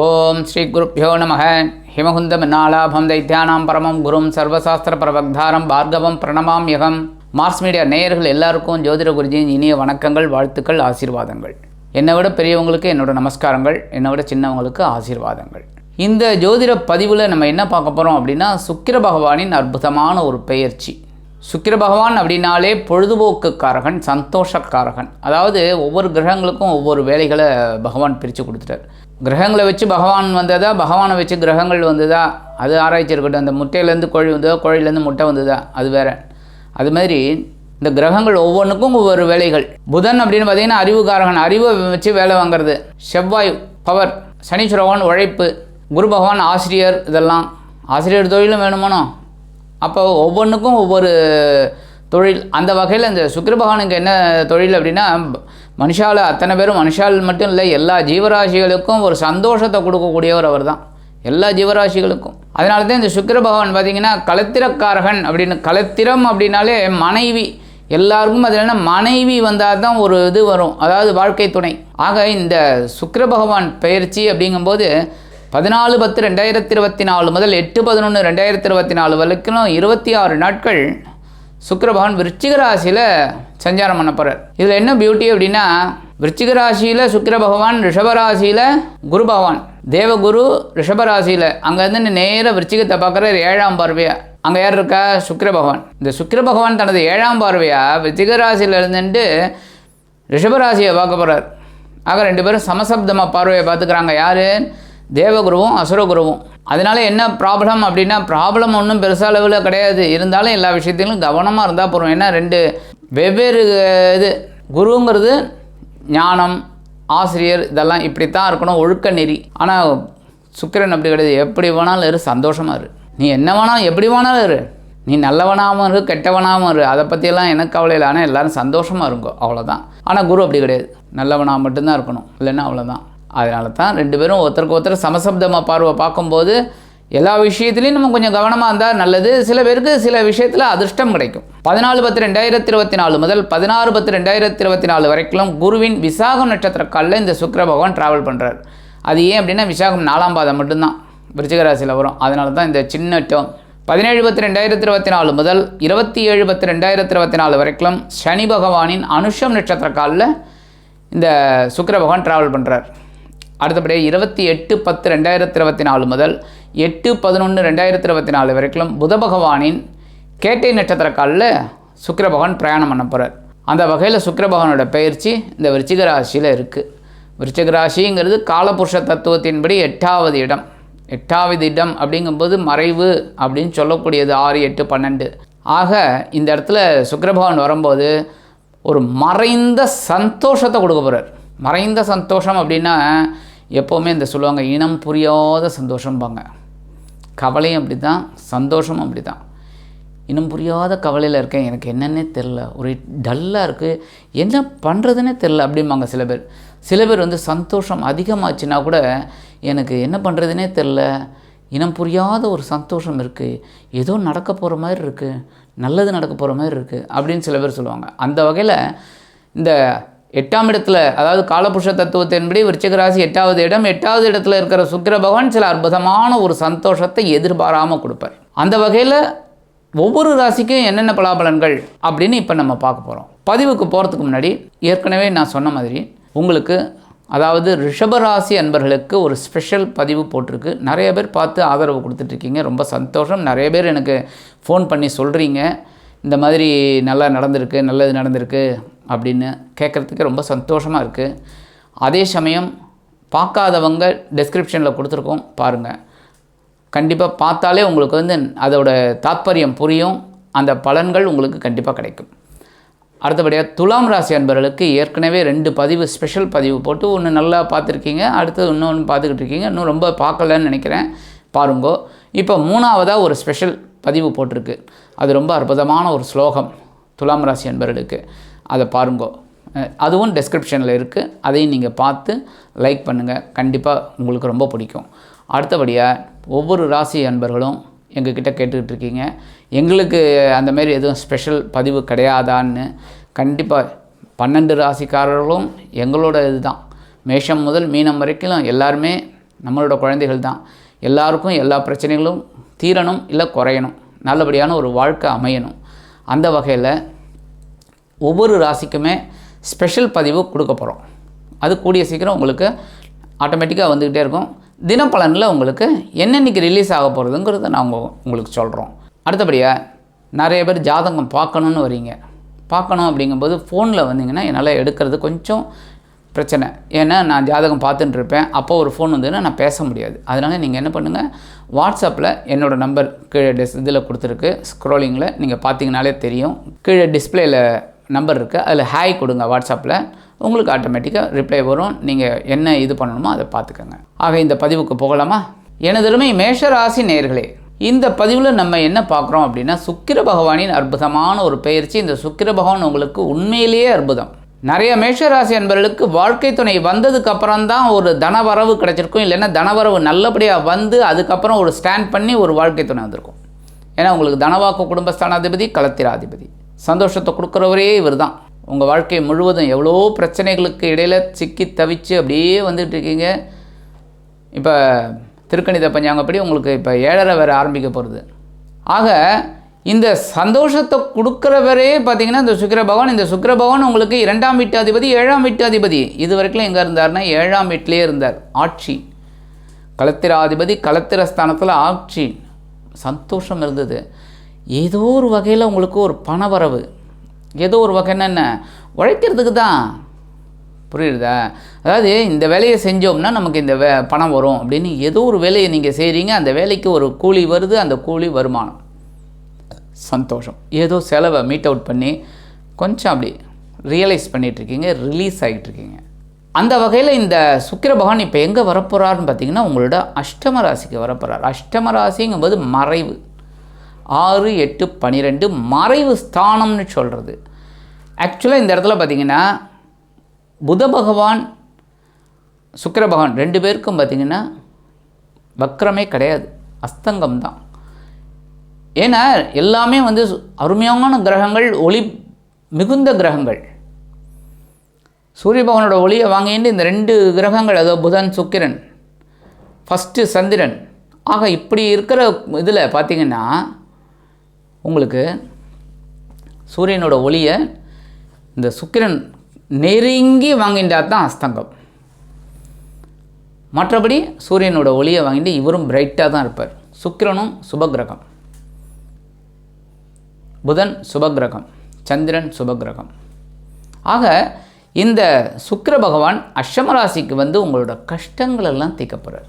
ஓம் ஸ்ரீ குருப்பியோ நம ஹிமகுந்த மின்னாலாபம் தைத்தியானாம் பரமம் குரும் சர்வசாஸ்திர பிரபக்தாரம் பார்கவம் பிரணமாம் யகம். மார்ஸ் மீடியா நேயர்கள் எல்லாருக்கும் ஜோதிட குருஜியின் இனிய வணக்கங்கள் வாழ்த்துக்கள் ஆசீர்வாதங்கள். என்னை விட பெரியவங்களுக்கு என்னோட நமஸ்காரங்கள் என்னை விட சின்னவங்களுக்கு ஆசீர்வாதங்கள். இந்த ஜோதிட பதிவில் நம்ம என்ன பார்க்க போகிறோம் அப்படின்னா சுக்கிர பகவானின் அற்புதமான ஒரு பெயர்ச்சி. சுக்கிர பகவான் அப்படின்னாலே பொழுதுபோக்குக்காரகன் சந்தோஷக்காரகன். அதாவது ஒவ்வொரு கிரகங்களுக்கும் ஒவ்வொரு வேலைகளை பகவான் பிரித்து கொடுத்துட்டார். கிரகங்களை வச்சு பகவான் வந்ததா? பகவானை வச்சு கிரகங்கள் வந்ததா? அது ஆராய்ச்சி இருக்கட்டும். அந்த முட்டையிலேருந்து கோழி வந்ததா கோழிலேருந்து முட்டை வந்ததா? அது வேற. அது மாதிரி இந்த கிரகங்கள் ஒவ்வொன்றுக்கும் ஒவ்வொரு வேலைகள். புதன் அப்படின்னு பார்த்தீங்கன்னா அறிவுகாரகன் அறிவை வச்சு வேலை வாங்குறது. செவ்வாய் பவர் சனீஸ்வரவான் உழைப்பு குரு பகவான் ஆசிரியர் இதெல்லாம். ஆசிரியர் தொழிலும் வேணுமானோ அப்போ ஒவ்வொன்றுக்கும் ஒவ்வொரு தொழில். அந்த வகையில் இந்த சுக்கிர பகவானுக்கு என்ன தொழில் அப்படின்னா மனுஷால் அத்தனை பேரும் மனுஷால் மட்டும் இல்லை எல்லா ஜீவராசிகளுக்கும் ஒரு சந்தோஷத்தை கொடுக்கக்கூடியவர் அவர் தான் எல்லா ஜீவராசிகளுக்கும். அதனால தான் இந்த சுக்கிர பகவான் பார்த்திங்கன்னா கலத்திரக்காரகன் அப்படின்னு கலத்திரம் அப்படின்னாலே மனைவி. எல்லாருக்கும் அது என்ன மனைவி வந்தால் தான் ஒரு இது வரும். அதாவது வாழ்க்கை துணை. ஆக இந்த சுக்கிர பகவான் பயிற்சி அப்படிங்கும்போது பதினாலு பத்து ரெண்டாயிரத்தி இருபத்தி நாலு முதல் எட்டு பதினொன்று ரெண்டாயிரத்தி இருபத்தி நாலு வரைக்கும் இருபத்தி ஆறு நாட்கள் சுக்கரபகவான் விருச்சிக ராசியில் சஞ்சாரம் பண்ண போகிறார் இதில் என்ன பியூட்டி அப்படின்னா விருச்சிக ராசியில் சுக்கர பகவான் ரிஷபராசியில் குரு பகவான். தேவகுரு ரிஷபராசியில் அங்கேருந்து நேராக விருச்சிகத்தை பார்க்குற ஏழாம் பார்வையா? அங்கே யார் இருக்கா? சுக்கர பகவான் இந்த சுக்கர பகவான் தனது ஏழாம் பார்வையாக விருச்சிக ராசியில் இருந்துட்டு ரிஷபராசியை பார்க்க போகிறார் ஆக ரெண்டு பேரும் சமசப்தமாக பார்வையை பார்த்துக்கிறாங்க. யார்? தேவகுருவும் அசுரகுருவும். அதனால என்ன ப்ராப்ளம் அப்படின்னா ப்ராப்ளம் ஒன்றும் பெருசாக அளவில் கிடையாது. இருந்தாலும் எல்லா விஷயத்திலும் கவனமாக இருந்தால் போகிறோம் ஏன்னா ரெண்டு வெவ்வேறு இது குருங்கிறது ஞானம் ஆசிரியர் இதெல்லாம் இப்படி தான் இருக்கணும் ஒழுக்க நெறி. ஆனால் சுக்கிரன் அப்படி கிடையாது. எப்படி வேணாலும் இரு சந்தோஷமாக இரு. நீ என்ன வேணாலும் எப்படி வேணாலும் இரு. நீ நல்லவனாகவும் இரு கெட்டவனாகவும் இரு. அதை பற்றியெல்லாம் எனக்கு கவலை இல்லை. ஆனால் எல்லோரும் சந்தோஷமாக இருங்கோ. அவ்வளோதான் ஆனால் குரு அப்படி கிடையாது. நல்லவனாக மட்டும்தான் இருக்கணும். இல்லைன்னா அவ்வளோதான் அதனால தான் ரெண்டு பேரும் ஒருத்தருக்கு ஒருத்தர் சமசப்தமாக பார்வை பார்க்கும்போது எல்லா விஷயத்துலையும் நம்ம கொஞ்சம் கவனமாக இருந்தால் நல்லது. சில பேருக்கு சில விஷயத்தில் அதிர்ஷ்டம் கிடைக்கும். பதினாலு பத்து ரெண்டாயிரத்தி இருபத்தி நாலு முதல் பதினாறு பத்து ரெண்டாயிரத்தி இருபத்தி நாலு வரைக்கும் குருவின் விசாகம் நட்சத்திர காலில் இந்த சுக்கர பகவான் ட்ராவல் பண்ணுறார் அது ஏன் அப்படின்னா விசாகம் நாலாம் பாதம் மட்டும்தான். விருச்சிகராசியில் வரும். அதனால தான் இந்த சின்ன டேர்ம் பதினேழு பத்து ரெண்டாயிரத்தி இருபத்தி நாலு முதல் இருபத்தி ஏழு பத்து ரெண்டாயிரத்தி இருபத்தி நாலு வரைக்கும் சனி பகவானின் அனுஷம் நட்சத்திர காலில் இந்த சுக்கர பகவான் ட்ராவல் பண்ணுறார் அடுத்தபடியாக இருபத்தி எட்டு பத்து ரெண்டாயிரத்தி இருபத்தி நாலு முதல் எட்டு பதினொன்று ரெண்டாயிரத்தி இருபத்தி நாலு வரைக்கும் புத பகவானின் கேட்டை நட்சத்திர காலில் சுக்கிர பகவான் பிரயாணம் பண்ண போகிறார் அந்த வகையில் சுக்கர பகவானோட பயிற்சி இந்த விருச்சிக ராசியில் இருக்குது விருச்சிக ராசிங்கிறது காலபுருஷ தத்துவத்தின்படி எட்டாவது இடம். எட்டாவது இடம் அப்படிங்கும்போது மறைவு அப்படின்னு சொல்லக்கூடியது ஆறு எட்டு பன்னெண்டு. ஆக இந்த இடத்துல சுக்கிர பகவான் வரும்போது ஒரு மறைந்த சந்தோஷத்தை கொடுக்க போகிறார் மறைந்த சந்தோஷம் அப்படின்னா எப்போவுமே இந்த சொல்லுவாங்க இனம் புரியாத சந்தோஷம்பாங்க. கவலையும் அப்படி தான் சந்தோஷமும் அப்படி தான் இனம் புரியாத கவலையில் இருக்கேன் எனக்கு என்னன்னே தெரில ஒரு டல்லாக இருக்குது என்ன பண்ணுறதுன்னே தெரில அப்படிம்பாங்க சில பேர். சில பேர் வந்து சந்தோஷம் அதிகமாச்சுன்னா கூட எனக்கு என்ன பண்ணுறதுனே தெரில இனம் புரியாத ஒரு சந்தோஷம் இருக்குது ஏதோ நடக்க போகிற மாதிரி இருக்குது நல்லது நடக்க போகிற மாதிரி இருக்குது அப்படின்னு சில பேர் சொல்லுவாங்க. அந்த வகையில் இந்த எட்டாம் இடத்துல அதாவது காலபுருஷ தத்துவத்தின்படி விருச்சிக ராசி எட்டாவது இடம் எட்டாவது இடத்துல இருக்கிற சுக்கிர பகவான் சில அற்புதமான ஒரு சந்தோஷத்தை எதிர்பாராமல் கொடுப்பார். அந்த வகையில் ஒவ்வொரு ராசிக்கும் என்னென்ன பலாபலன்கள் அப்படின்னு இப்போ நம்ம பார்க்க போகிறோம் பதிவுக்கு போகிறதுக்கு முன்னாடி ஏற்கனவே நான் சொன்ன மாதிரி உங்களுக்கு அதாவது ரிஷபராசி அன்பர்களுக்கு ஒரு ஸ்பெஷல் பதிவு போட்டிருக்கு. நிறைய பேர் பார்த்து ஆதரவு கொடுத்துட்ருக்கீங்க ரொம்ப சந்தோஷம். நிறைய பேர் எனக்கு ஃபோன் பண்ணி சொல்கிறீங்க இந்த மாதிரி நல்லா நடந்திருக்கு நல்லது நடந்திருக்கு அப்படின்னு கேட்குறதுக்கு ரொம்ப சந்தோஷமாக இருக்குது அதே சமயம் பார்க்காதவங்க டெஸ்கிரிப்ஷனில் கொடுத்துருக்கோம் பாருங்கள் கண்டிப்பாக பார்த்தாலே உங்களுக்கு வந்து அதோட தாத்பரியம் புரியும். அந்த பலன்கள் உங்களுக்கு கண்டிப்பாக கிடைக்கும். அடுத்தபடியாக துலாம் ராசி அன்பர்களுக்கு ஏற்கனவே ரெண்டு பதிவு ஸ்பெஷல் பதிவு போட்டு ஒன்று நல்லா பார்த்துருக்கீங்க அடுத்து இன்னொன்று பார்த்துக்கிட்டு இருக்கீங்க. இன்னும் ரொம்ப பார்க்கலன்னு நினைக்கிறேன். பாருங்கோ. இப்போ மூணாவதாக ஒரு ஸ்பெஷல் பதிவு போட்டிருக்கு. அது ரொம்ப அற்புதமான ஒரு ஸ்லோகம். துலாம் ராசி அன்பர்களுக்கு. அதை பாருங்கோ. அதுவும் டெஸ்கிரிப்ஷனில் இருக்குது அதையும் நீங்கள் பார்த்து லைக் பண்ணுங்கள் கண்டிப்பாக உங்களுக்கு ரொம்ப பிடிக்கும். அடுத்தபடியாக ஒவ்வொரு ராசி அன்பர்களும் எங்ககிட்ட கேட்டுக்கிட்டு இருக்கீங்க. எங்களுக்கு அந்தமாரி எதுவும் ஸ்பெஷல் பதிவு கிடையாதான்னு கண்டிப்பாக பன்னெண்டு ராசிக்காரர்களும் எங்களோட இதுதான். மேஷம் முதல் மீனம் வரைக்கும் எல்லாருமே நம்மளோட குழந்தைகள் தான். எல்லாருக்கும் எல்லா பிரச்சனைகளும் தீரணும் இல்லை குறையணும். நல்லபடியான ஒரு வாழ்க்கை அமையணும். அந்த வகையில் ஒவ்வொரு ராசிக்குமே ஸ்பெஷல் பதிவு கொடுக்க போகிறோம் அது கூடிய சீக்கிரம் உங்களுக்கு ஆட்டோமேட்டிக்காக வந்துக்கிட்டே இருக்கும். தினப்பலனில் உங்களுக்கு என்னென்னைக்கு ரிலீஸ் ஆக போகிறதுங்கிறத நாங்கள் உங்களுக்கு சொல்கிறோம் அடுத்தபடியாக நிறைய பேர் ஜாதகம் பார்க்கணுன்னு வரீங்க. பார்க்கணும் அப்படிங்கும்போது ஃபோனில் வந்தீங்கன்னா என்னால் எடுக்கிறது கொஞ்சம் பிரச்சனை. ஏன்னா நான் ஜாதகம் பார்த்துட்டு இருப்பேன் அப்போ ஒரு ஃபோன் வந்ததுன்னா நான் பேச முடியாது. அதனால் நீங்கள் என்ன பண்ணுங்கள் வாட்ஸ்அப்பில் என்னோடய நம்பர் கீழே டிஸ் இதில் கொடுத்துருக்கு. ஸ்க்ரோலிங்கில் நீங்கள் பார்த்தீங்கனாலே தெரியும். கீழே டிஸ்பிளேயில் நம்பர் இருக்குது அதில் ஹாய் கொடுங்க வாட்ஸ்அப்பில் உங்களுக்கு ஆட்டோமேட்டிக்காக ரிப்ளை வரும். நீங்கள் என்ன இது பண்ணணுமோ அதை பார்த்துக்கோங்க. ஆக இந்த பதிவுக்கு போகலாமா? எனதருமை மேஷராசி நேர்களே இந்த பதிவில் நம்ம என்ன பார்க்குறோம் அப்படின்னா சுக்கிர பகவானின் அற்புதமான ஒரு பயிற்சி. இந்த சுக்கிர பகவான் உங்களுக்கு உண்மையிலேயே அற்புதம். நிறைய மேஷராசி அன்பர்களுக்கு வாழ்க்கை துணை வந்ததுக்கு அப்புறம் தான் ஒரு தனவரவு கிடைச்சிருக்கும். இல்லைன்னா தனவரவு நல்லபடியாக வந்து அதுக்கப்புறம் ஒரு ஸ்டாண்ட் பண்ணி ஒரு வாழ்க்கை துணை வந்திருக்கும். ஏன்னா உங்களுக்கு தனவாக்கு குடும்பஸ்தானாதிபதி கலத்திராதிபதி சந்தோஷத்தை கொடுக்குறவரே இவர் தான் உங்கள் வாழ்க்கை முழுவதும் எவ்வளோ பிரச்சனைகளுக்கு இடையில் சிக்கி தவிச்சு அப்படியே வந்துட்டு இருக்கீங்க. இப்போ திருக்கணித பஞ்சாங்கப்படி உங்களுக்கு இப்போ ஏழரை வேறு ஆரம்பிக்க போகிறது ஆக இந்த சந்தோஷத்தை கொடுக்குறவரே பார்த்தீங்கன்னா இந்த சுக்கர பகவான் இந்த சுக்கர பகவான் உங்களுக்கு இரண்டாம் வீட்டு அதிபதி ஏழாம் வீட்டு அதிபதி இது வரைக்கும் எங்கே இருந்தார்னா ஏழாம் வீட்டிலே இருந்தார். ஆட்சி. களத்திராதிபதி களத்திரஸ்தானத்தில் ஆட்சி. சந்தோஷம் இருந்தது. ஏதோ ஒரு வகையில் உங்களுக்கு ஒரு பணவரவு. ஏதோ ஒரு வகைன்னா என்ன உழைக்கிறதுக்கு தான். புரியுதா? அதாவது இந்த வேலையை செஞ்சோம்னா நமக்கு இந்த வே பணம் வரும் அப்படின்னு ஏதோ ஒரு வேலையை நீங்கள் செய்கிறீங்க அந்த வேலைக்கு ஒரு கூலி வருது அந்த கூலி வருமானம். சந்தோஷம். ஏதோ செலவை மீட் அவுட் பண்ணி கொஞ்சம் அப்படி ரியலைஸ் பண்ணிகிட்ருக்கீங்க ரிலீஸ் ஆகிட்டுருக்கீங்க அந்த வகையில் இந்த சுக்கிர பகவான் இப்போ எங்கே வரப்போகிறாருன்னு பார்த்தீங்கன்னா உங்களோட அஷ்டம ராசிக்கு வரப்போகிறார் அஷ்டம ராசிங்கும்போது மறைவு. ஆறு எட்டு பன்னிரெண்டு மறைவு ஸ்தானம்னு சொல்கிறது ஆக்சுவலாக இந்த இடத்துல பார்த்தீங்கன்னா புத பகவான் சுக்கர பகவான் ரெண்டு பேருக்கும் பார்த்திங்கன்னா வக்ரமே கிடையாது. அஸ்தங்கம் தான். ஏன்னா எல்லாமே வந்து சு- அருமையான கிரகங்கள் ஒளி மிகுந்த கிரகங்கள். சூரிய பகவானோட ஒளியை வாங்கிட்டு இந்த ரெண்டு கிரகங்கள் அதாவது புதன் சுக்கிரன் ஃபஸ்ட்டு சந்திரன். ஆக இப்படி இருக்கிற இதில் பார்த்தீங்கன்னா உங்களுக்கு சூரியனோட ஒளியை இந்த சுக்கிரன் நெருங்கி வாங்கிட்டா தான் அஸ்தங்கம். மற்றபடி சூரியனோட ஒளியை வாங்கிட்டு இவரும் பிரைட்டாக தான் இருப்பார். சுக்கிரனும் சுபகிரகம் புதன் சுபகிரகம் சந்திரன் சுபகிரகம் ஆக இந்த சுக்கர பகவான் அஷ்டம ராசிக்கு வந்து உங்களோட கஷ்டங்களெல்லாம் தீக்கப்படுறார் போகிறார்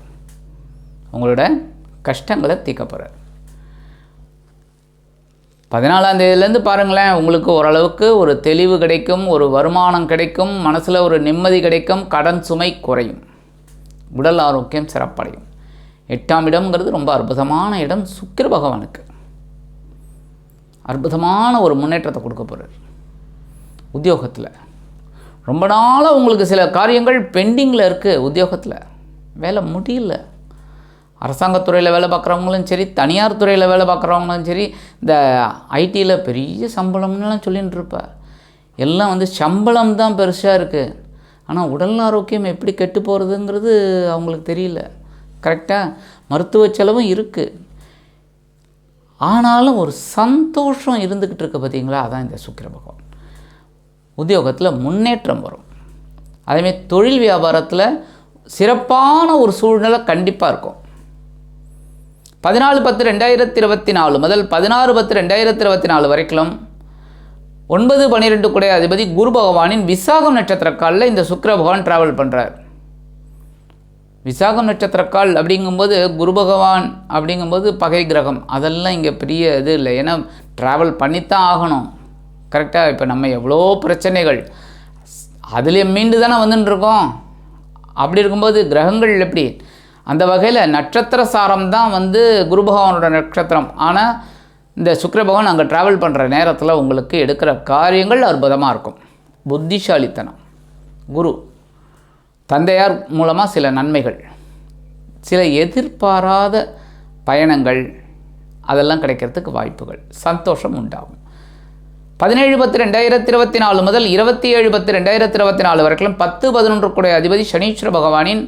உங்களோட கஷ்டங்களை தீக்கப்படுறார் போகிறார் பதினாலாம் தேதியிலேருந்து பாருங்களேன் உங்களுக்கு ஓரளவுக்கு ஒரு தெளிவு கிடைக்கும் ஒரு வருமானம் கிடைக்கும் மனசில் ஒரு நிம்மதி கிடைக்கும் கடன் சுமை குறையும். உடல் ஆரோக்கியம் சிறப்படையும். எட்டாம் இடம்ங்கிறது ரொம்ப அற்புதமான இடம் சுக்கிர பகவானுக்கு. அற்புதமான ஒரு முன்னேற்றத்தை கொடுக்க போகிறார் உத்தியோகத்தில். ரொம்ப நாளாக உங்களுக்கு சில காரியங்கள் பெண்டிங்கில் இருக்குது உத்தியோகத்தில். வேலை முடியல. அரசாங்கத்துறையில் வேலை பார்க்குறவங்களும் சரி தனியார் துறையில் வேலை பார்க்குறவங்களும் சரி இந்த ஐடியில் பெரிய சம்பளம்லாம் சொல்லிட்டு இருப்பா. எல்லாம் வந்து சம்பளம் தான் பெருசாக இருக்குது ஆனால் உடல் ஆரோக்கியம் எப்படி கெட்டு போகிறதுங்கிறது அவங்களுக்கு தெரியல. கரெக்டாக மருத்துவ செலவும் இருக்குது ஆனாலும் ஒரு சந்தோஷம் இருந்துக்கிட்டு இருக்க பார்த்தீங்களா? அதான் இந்த சுக்கிர பகவான். உத்தியோகத்தில் முன்னேற்றம் வரும். அதேமாதிரி தொழில் வியாபாரத்தில் சிறப்பான ஒரு சூழ்நிலை கண்டிப்பாக இருக்கும். பதினாலு பத்து ரெண்டாயிரத்தி இருபத்தி நாலு முதல் பதினாறு பத்து ரெண்டாயிரத்தி இருபத்தி நாலு வரைக்கும் ஒன்பது பன்னிரெண்டு குடைய அதிபதி குரு பகவானின் விசாகம் நட்சத்திரக்காலில் இந்த சுக்கர பகவான் ட்ராவல் பண்ணுறார் விசாகம் நட்சத்திரக்கால் அப்படிங்கும்போது குரு பகவான் அப்படிங்கும்போது பகை கிரகம். அதெல்லாம் இங்கே பெரிய இது இல்லை. ஏன்னா ட்ராவல் பண்ணித்தான் ஆகணும். கரெக்டாக இப்போ நம்ம எவ்வளோ பிரச்சனைகள். அதிலே மீண்டு தானே வந்துட்டு இருக்கோம் அப்படி இருக்கும்போது கிரகங்கள் எப்படி? அந்த வகையில் நட்சத்திர சாரம் தான் வந்து குரு பகவானோட நட்சத்திரம். ஆனால் இந்த சுக்கர பகவான் அங்கே ட்ராவல் பண்ணுற நேரத்தில் உங்களுக்கு எடுக்கிற காரியங்கள் அற்புதமாக இருக்கும். புத்திசாலித்தனம். குரு. தந்தையார் மூலமாக சில நன்மைகள் சில எதிர்பாராத பயணங்கள் அதெல்லாம் கிடைக்கிறதுக்கு வாய்ப்புகள் சந்தோஷம் உண்டாகும். பதினேழு பத்து ரெண்டாயிரத்தி இருபத்தி நாலு முதல் இருபத்தி ஏழு பத்து ரெண்டாயிரத்தி இருபத்தி நாலு வரைக்கும் பத்து பதினொன்று கூடிய அதிபதி சனீஸ்வர பகவானின்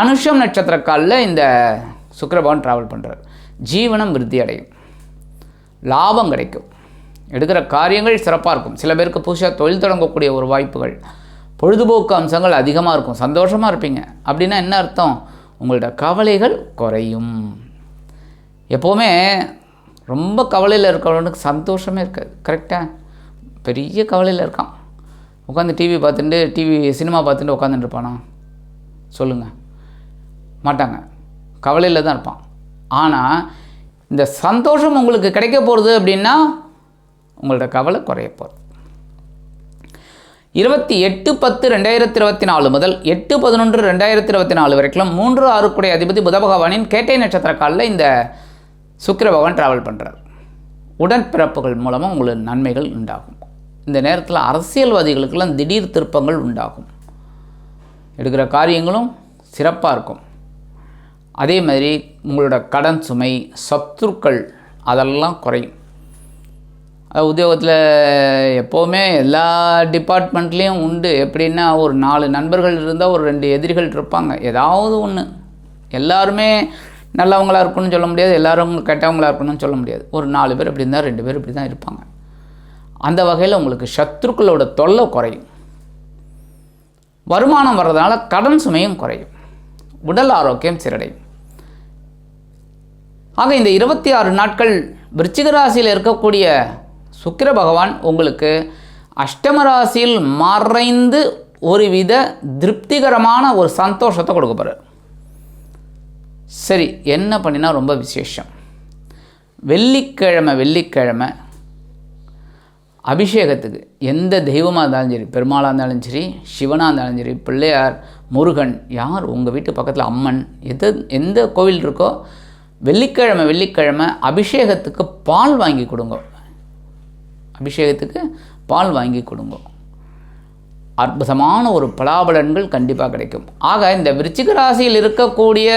அனுஷம் நட்சத்திர காலில் இந்த சுக்கரபவன் ட்ராவல் பண்ணுறார் ஜீவனம் விருத்தி அடையும். லாபம் கிடைக்கும். எடுக்கிற காரியங்கள் சிறப்பாக இருக்கும். சில பேருக்கு புதுசாக தொழில் தொடங்கக்கூடிய ஒரு வாய்ப்புகள் பொழுதுபோக்கு அம்சங்கள் அதிகமாக இருக்கும். சந்தோஷமாக இருப்பீங்க. அப்படின்னா என்ன அர்த்தம்? உங்களோட கவலைகள் குறையும். எப்போவுமே ரொம்ப கவலையில் இருக்கிறவனுக்கு சந்தோஷமே இருக்காது. கரெக்டாக பெரிய கவலையில் இருக்கான். உட்காந்து டிவி பார்த்துட்டு டிவி சினிமா பார்த்துட்டு உட்காந்துட்டு இருப்பானா? சொல்லுங்கள் மாட்டாங்க. கவலையில் தான் இருப்பான். ஆனால் இந்த சந்தோஷம் உங்களுக்கு கிடைக்க போகிறது அப்படின்னா உங்களோட கவலை குறைய போகிறது இருபத்தி எட்டு பத்து ரெண்டாயிரத்தி இருபத்தி நாலு முதல் எட்டு பதினொன்று ரெண்டாயிரத்தி இருபத்தி நாலு வரைக்கும் மூன்று ஆறுக்குடைய அதிபதி புத பகவானின் கேட்டை நட்சத்திர காலில் இந்த சுக்கிர பகவான் ட்ராவல் பண்ணுறார் உடன்பிறப்புகள் மூலமாக உங்களுக்கு நன்மைகள் உண்டாகும். இந்த நேரத்தில் அரசியல்வாதிகளுக்கெல்லாம் திடீர் திருப்பங்கள் உண்டாகும். எடுக்கிற காரியங்களும் சிறப்பாக இருக்கும். அதே மாதிரி உங்களோட கடன் சுமை சத்துருக்கள் அதெல்லாம் குறையும். உத்தியோகத்தில் எப்போவுமே எல்லா டிபார்ட்மெண்ட்லேயும் உண்டு. எப்படின்னா ஒரு நாலு நண்பர்கள் இருந்தால் ஒரு ரெண்டு எதிரிகள் இருப்பாங்க. ஏதாவது ஒன்று எல்லாருமே நல்லவங்களாக இருக்கணும்னு சொல்ல முடியாது. எல்லோரும் கெட்டவங்களா இருக்கணும்னு சொல்ல முடியாது. ஒரு நாலு பேர் இப்படி இருந்தால் ரெண்டு பேர் இப்படி தான் இருப்பாங்க. அந்த வகையில் உங்களுக்கு சத்ருக்களோட தொல்லை குறையும். வருமானம் வர்றதுனால கடன் சுமையும் குறையும். உடல் ஆரோக்கியம் சீரடையும் ஆக இந்த இருபத்தி ஆறு நாட்கள் விருச்சிக ராசியில் இருக்கக்கூடிய சுக்கிர பகவான் உங்களுக்கு அஷ்டம ராசியில் மறைந்து ஒருவித திருப்திகரமான ஒரு சந்தோஷத்தை கொடுக்க போகிறார் சரி என்ன பண்ணினா ரொம்ப விசேஷம். வெள்ளிக்கிழமை வெள்ளிக்கிழமை அபிஷேகத்துக்கு எந்த தெய்வமாக இருந்தாலும் சரி பெருமாளாக இருந்தாலும் சரி சிவனாக இருந்தாலும் சரி பிள்ளையார் முருகன் யார் உங்கள் வீட்டு பக்கத்தில் அம்மன் எது எந்த கோவில் இருக்கோ வெள்ளிக்கிழமை வெள்ளிக்கிழமை அபிஷேகத்துக்கு பால் வாங்கி கொடுங்க. அபிஷேகத்துக்கு பால் வாங்கி கொடுங்க. அற்புதமான ஒரு பலாபலன்கள் கண்டிப்பாக கிடைக்கும். ஆக இந்த விருச்சிக ராசியில் இருக்கக்கூடிய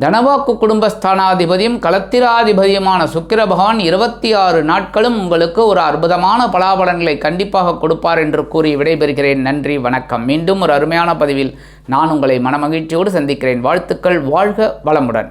தனவாக்கு குடும்பஸ்தானாதிபதியும் களத்திராதிபதியுமான சுக்கிர பகவான் இருபத்தி ஆறு நாட்களும் உங்களுக்கு ஒரு அற்புதமான பலாபலன்களை கண்டிப்பாக கொடுப்பார் என்று கூறி விடைபெறுகிறேன். நன்றி வணக்கம். மீண்டும் ஒரு அருமையான பதிவில் நான் உங்களை மனமகிழ்ச்சியோடு சந்திக்கிறேன். வாழ்த்துக்கள் வாழ்க வளமுடன்.